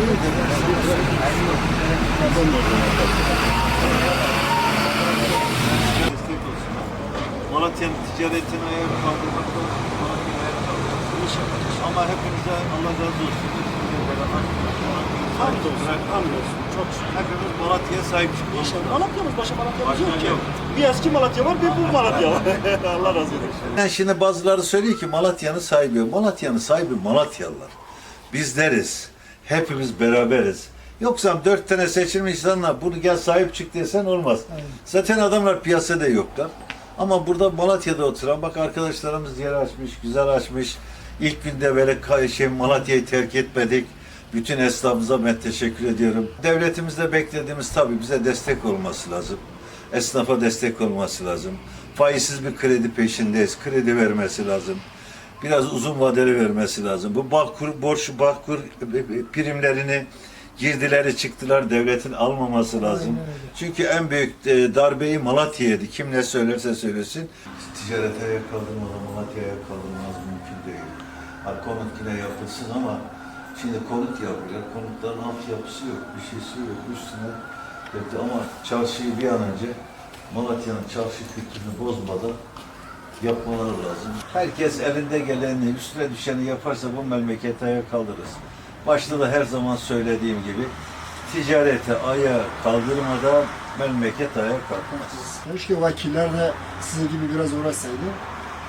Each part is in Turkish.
Olsun. Malatya'nın ticaretini ayağa kaldırmakta Malatya'yı ayağa. Ama hepinize Allah razı olsun. Hamdolsun, hamdolsun. Çok şükür. Hepimiz Malatya'ya sahip çıkıyoruz. İnşallah. Malatya'mız başka Malatya'mız yok ki. Bir eski Malatya var, bir bu Malatya var. Allah razı olsun. Yani şimdi bazıları söylüyor ki Malatya'nın sahibi. Malatya'nın sahibi Malatyalılar. Bizleriz. Hepimiz beraberiz. Yoksa dört tane seçilmiş insanlar bunu gel sahip çık desen olmaz. Zaten adamlar piyasada yoklar. Ama burada Malatya'da oturan bak arkadaşlarımız yer açmış, güzel açmış. İlk günde böyle şey Malatya'yı terk etmedik. Bütün esnafımıza ben teşekkür ediyorum. Devletimizde beklediğimiz tabii bize destek olması lazım. Esnafa destek olması lazım. Faizsiz bir kredi peşindeyiz. Kredi vermesi lazım. Biraz uzun vadeli vermesi lazım. Bu Bağkur, borç Bağkur primlerini girdileri çıktılar devletin almaması lazım. Çünkü en büyük e, darbeyi Malatya yedi. Kim ne söylerse söylesin. Ticarete ayak kaldırmadan Malatya'ya ayak kaldırmaz mümkün değil. Ha, konut yine yapılsın ama şimdi konut yapıyorlar. Konutların altyapısı yok, bir şeysi yok. Üstüne yaptı ama çarşıyı bir an önce Malatya'nın çarşı kültürünü bozmadan yapmaları lazım. Herkes elinde geleni, üstüne düşeni yaparsa bu memleketi ayağa kaldırırız. Başta da her zaman söylediğim gibi ticarete ayağa kaldırmadan memleket ayağa kalkmaz. Keşke vakiller de sizin gibi biraz uğraşsaydı.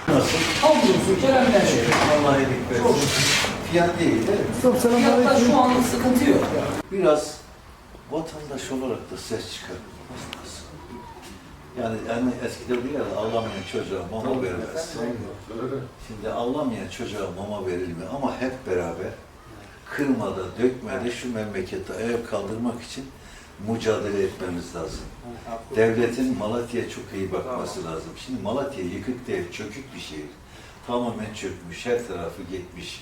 Nasıl? Hamdolsun Kerem Bey. Allah iyilik versin. Fiyat değil değil mi? Fiyatta şu anlık sıkıntı yok. Biraz vatandaş olarak da ses çıkarmamız lazım. Yani, yani eskiden diyor ya ağlamayan çocuğa mama vermez. Şimdi ağlamayan çocuğa mama verilmiyor ama hep beraber kırmada, dökmede şu memleketi ayağa kaldırmak için mücadele etmemiz lazım. Devletin Malatya'ya çok iyi bakması lazım. Şimdi Malatya yıkık değil, çökük bir şehir. Tamamen çökmüş, her tarafı gitmiş.